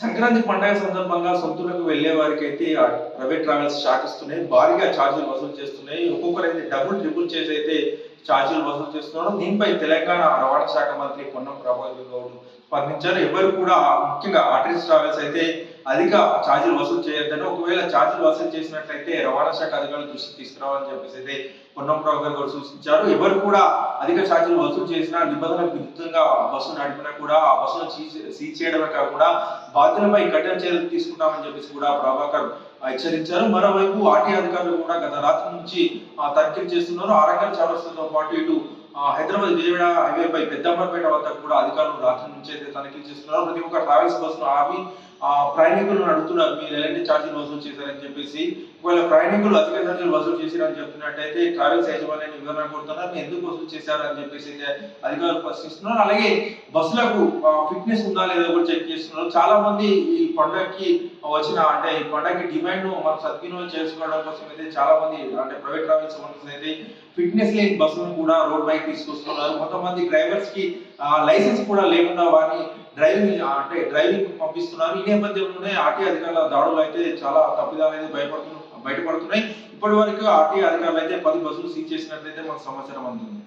సంక్రాంతి పండగ సందర్భంగా సొంతూరుకు వెళ్ళే వారికి అయితే ఆ ప్రైవేట్ ట్రావెల్స్ శాఖిస్తున్నాయి భారీగా ఛార్జీలు వసూలు చేస్తున్నాయి. ఒక్కొక్కరు అయితే డబుల్ ట్రిపుల్ చేసి అయితే ఛార్జీలు వసూలు చేస్తున్నారు. దీనిపై తెలంగాణ రవాణా శాఖ మంత్రి పొన్నం ప్రభాకర్ గౌడ్ స్పందించారు. ఎవరు కూడా ముఖ్యంగా ఆర్టీసీ ట్రావెల్స్ అయితే అధిక ఛార్జీలు వసూలు చేయొద్దని ఒకవేళ ఛార్జీలు వసూలు చేసినట్లయితే రవాణా శాఖ అధికారులు దృష్టికి తీసుకురావాలని చెప్పేసి అయితే పొన్నం ప్రభాకర్ గౌడ్ సూచించారు. ఎవరు కూడా అధిక ఛార్జీలు వసూలు చేసినా నిబంధనలకు విరుద్ధంగా బస్సు నడిపినా కూడా ఆ బస్సును సీజ్ చేయడమే కాకుండా బాధ్యులపై కఠిన చర్యలు తీసుకుంటామని చెప్పేసి కూడా ప్రభాకర్ హెచ్చరించారు. మరోవైపు ఆర్టీ అధికారులు కూడా గత రాత్రి నుంచి తనిఖీలు చేస్తున్నారు. ఆరంగల్ చౌరస్తాతో పాటు ఇటు హైదరాబాద్ విజయవాడ హైవేపై పెద్దంబరపేట వద్ద కూడా అధికారులు రాత్రి నుంచి అయితే తనిఖీలు చేస్తున్నారు. ప్రతి ఒక్క ట్రావెల్స్ బస్సును ఆపి ప్రయాణికులను అడుగుతున్నారు మీరు ఎలాంటి ఛార్జీలు వసూలు చేశారని చెప్పేసి ఒకవేళ ప్రయాణికులు అధిక ఛార్జీలు వసూలు చేశారని చెప్తున్నట్టయితే ట్రావెల్స్ యజమాని వివరణ కోరుతున్నారు. మీరు ఎందుకు వసూలు చేశారని చెప్పేసి అయితే అధికారులు ప్రశ్నిస్తున్నారు. అలాగే బస్సులకు ఫిట్నెస్ ఉందా లేదా కూడా చెక్ చేస్తున్నారు. చాలా మంది ఈ పండగకి వచ్చిన అంటే ఈ పండగకి డిమాండ్ మనం సద్వినియోగం చేసుకోవడం కోసం అయితే చాలా మంది అంటే ప్రైవేట్ ట్రావెల్స్ సంబంధించిన అయితే ఫిట్నెస్ లేని బస్సులను కూడా రోడ్ బైక్ తీసుకొస్తున్నారు. కొంతమంది డ్రైవర్స్కి లైసెన్స్ కూడా లేకుండా వారిని డ్రైవింగ్ అంటే డ్రైవింగ్ పంపిస్తున్నారు. ఈ నేపథ్యంలోనే ఆర్టీ అధికారుల దాడులు అయితే చాలా తప్పిదాలు అయితే భయపడుతు బయటపడుతున్నాయి. ఇప్పటి వరకు ఆర్టీ అధికారులు అయితే పది బస్సులు సీజ్ చేసినట్లయితే మనకు సమాచారం అందుతుంది